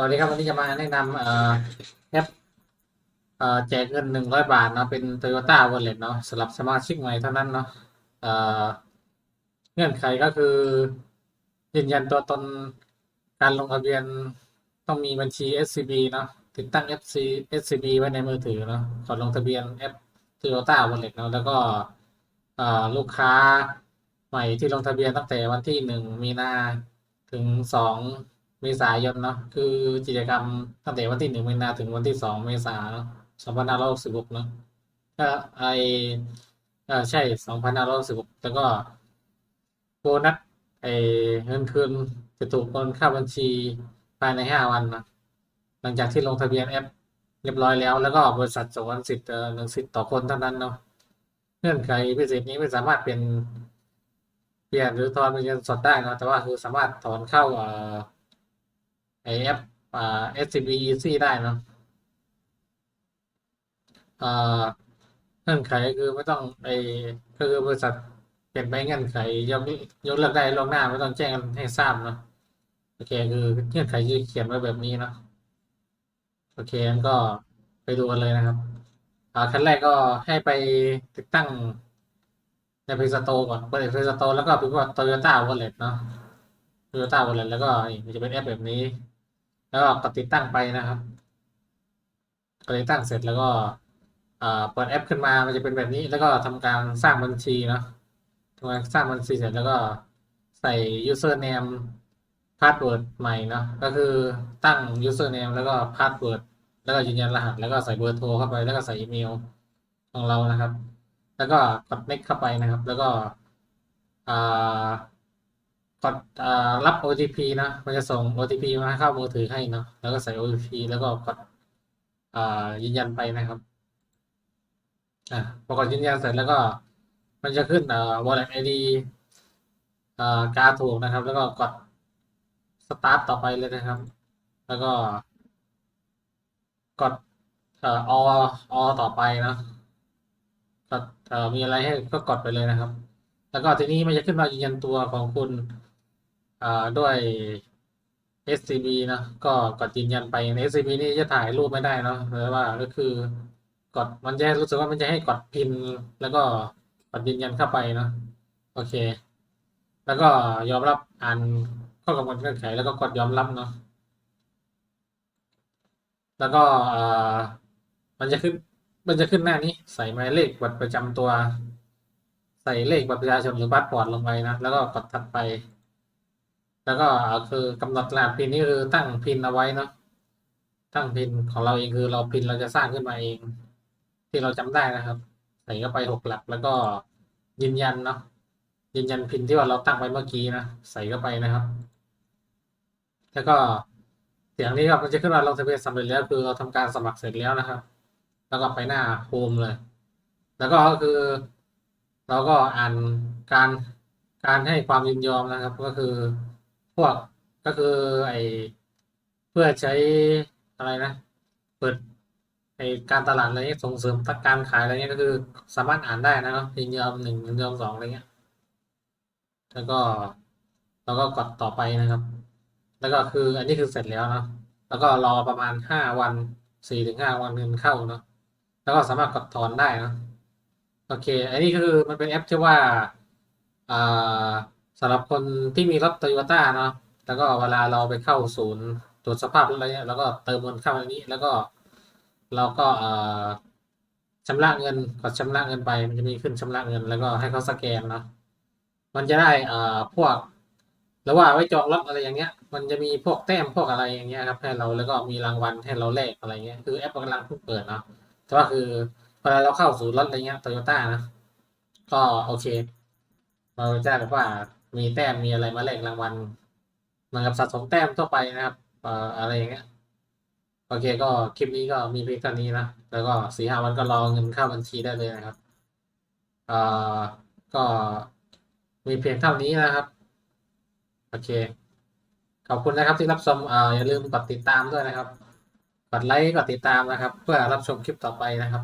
สวัสดีครับวันนี้จะมาแนะนำเอ่อแอปแจกเงินหนึ่งร้อยบาทเนาะเป็น Toyota Wallet เนาะสำหรับสมาชิกใหม่เท่านั้นเนาะเงื่อนไขก็คือ ยืนยันตัวตนการลงทะเบียนต้องมีบัญชี SCB เนาะติดตั้ง FC SCB ไว้ในมือถือเนาะก่อนลงทะเบียนแอป Toyota Wallet เนาะแล้วก็ลูกค้าใหม่ที่ลงทะเบียนตั้งแต่วันที่หนึ่งมีนาถึงสอง เมษายนเนาะคือกิจกรรมตั้งแต่วันที่หนึ่งมีนาถึงวันที่สองเมษาสองพันห้าร้อยสิบหกเนาะก็ไอเออใช่สองพันห้าร้อยสิบหกแล้วก็โบนัสไอเงินคืนจะถูกโอนเข้าบัญชีภายในห้าวันนะหลังจากที่ลงทะเบียนแอปเรียบร้อยแล้ว แล้วก็บริษัทสวนสิทธิ์เออหนึ่งสิทธิ์ต่อคนเท่านั้นเนาะเงื่อนไขพิเศษนี้ไม่สามารถเป็นเปลี่ยนหรือถอนเป็นเงินสดได้นะแต่ว่าคือสามารถถอนเข้าเอ่อ ไอแอปอ่า SCB Easy ได้เนอะอ่าเงื่อนไขคือไม่ต้องไอก็คือบริษัทเปลี่ยนไปเงื่อนไขยกยกเลิกได้ล่วงหน้าไม่ต้องแจ้งให้ทราบเนาะโอเคคือเงื่อนไขที่เขียนไว้แบบนี้เนาะโอเคมันก็ไปดูกันเลยนะครับอ่าขั้นแรกก็ให้ไปติดตั้งใน Play Store ก่อนเปิด Play Store แล้วก็พิมพ์ว่า Toyota Wallet เนาะ Toyota Wallet แล้วก็มันจะเป็นแอปแบบนี้ แล้วก็กดติดตั้งไปนะครับกดติดตั้งเสร็จแล้วก็เปิดแอปขึ้นมา มันจะเป็นแบบนี้ แล้วก็ทำการสร้างบัญชีเนาะทำการสร้างบัญชีเสร็จแล้วก็ใส่ username password ใหม่เนาะ ก็คือตั้ง username แล้วก็ password แล้วก็ยืนยันรหัส แล้วก็ใส่เบอร์โทรเข้าไป แล้วก็ใส่อีเมลของเรานะครับ แล้วก็กด next เข้าไปนะครับ แล้วก็อ่า กดรับ OTP นะมันจะส่ง OTP มาเข้ามือถือให้เนาะแล้วก็ใส่ OTP แล้วก็กดยืนยันไปนะครับอ่าพอกดยืนยันเสร็จแล้วก็มันจะขึ้น wallet ID การถูกนะครับ แล้วก็กด start ต่อไปเลยนะครับ แล้วก็กดเอ่อต่อไปนะกดเอ่อมีอะไรให้ก็กดไปเลยนะครับ แล้วก็ทีนี้มันจะขึ้นมายืนยันตัวของคุณ ด้วย SCB นะก็กดยืนยันไปใน SCB นี่จะถ่ายรูปไม่ได้เนาะแต่ว่าก็คือกดมันจะรู้สึกว่ามันจะให้กดพินแล้วก็กดยืนยันเข้าไปเนาะโอเค แล้วก็ยอมรับอ่านข้อกำหนดเงื่อนไขแล้วก็กดยอมรับเนาะแล้วก็อ่ามันจะขึ้นมันจะขึ้นหน้านี้ใส่หมายเลขบัตรประจำตัว ใส่เลขบัตรประชาชนหรือบัตรพอร์ตลงไปนะแล้วก็กดถัดไป แล้วก็คือกำหนดรหัสพินนี่คือตั้งพินเอาไว้เนาะตั้งพินของเราเองคือเราพินเราจะสร้างขึ้นมาเอง ที่เราจำได้นะครับ ใส่เข้าไปหกหลักแล้วก็ยืนยันเนาะยืนยันพินที่ว่าเราตั้งไว้เมื่อกี้นะใส่เข้าไปนะครับ แล้วก็เสียงนี้ครับมันจะขึ้นมาลงทะเบียนสำเร็จแล้วคือเราทำการสมัครเสร็จแล้วนะครับ แล้วก็ไปหน้าโฮมเลย แล้วก็คือ เราก็อ่านการการให้ความยินยอมนะครับ ก็คือ พวกก็คือไอเพื่อใช้อะไรนะ เปิดไอการตลาดอะไรเงี้ยส่งเสริมการขายอะไรเงี้ยก็คือสามารถอ่านได้นะครับยินยอมหนึ่งยินยอมสองอะไรเงี้ยแล้วก็เราก็กดต่อไปนะครับ แล้วก็คืออันนี้คือเสร็จแล้วเนาะแล้วก็รอประมาณห้าวันสี่ถึงห้าวันเงินเข้าเนาะแล้วก็สามารถกดถอนได้เนาะโอเค อันนี้คือมันเป็นแอปที่ว่าอ่า สำหรับคนที่มีรถโตโยต้าเนาะแล้วก็เวลาเราไปเข้าศูนย์ตรวจสภาพรถอะไรเงี้ยแล้วก็เติมเงินเข้าอันนี้ แล้วก็เราก็เอ่อชำระเงินกดชำระเงินไป มันจะมีขึ้นชำระเงิน แล้วก็ให้เขาสแกนเนาะมันจะได้อ่าพวกแล้วว่าไว้จองรถอะไรอย่างเงี้ย มันจะมีพวกแต้มพวกอะไรอย่างเงี้ยครับให้เราแล้วก็มีรางวัลให้เราแลกอะไรเงี้ยคือแอปกำลังเพิ่งเปิดเนาะแต่ว่าคือเวลาเราเข้าสู่รถอะไรเงี้ยโตโยต้านะ ก็โอเคเราจะแบบว่า มีแต้มมีอะไรมาแลกรางวัลเหมือนกับสะสมแต้มทั่วไปนะครับเอ่ออะไรอย่างเงี้ยโอเคก็คลิปนี้ก็มีเพียงเท่านี้นะแล้วก็สี่ห้าวันก็รอเงินเข้าบัญชีได้เลยนะครับเอ่อก็มีเพียงเท่านี้นะครับ โอเค ขอบคุณนะครับที่รับชมเอ่าอย่าลืมกดติดตามด้วยนะครับกดไลค์กดติดตามนะครับ เพื่อรับชมคลิปต่อไปนะครับ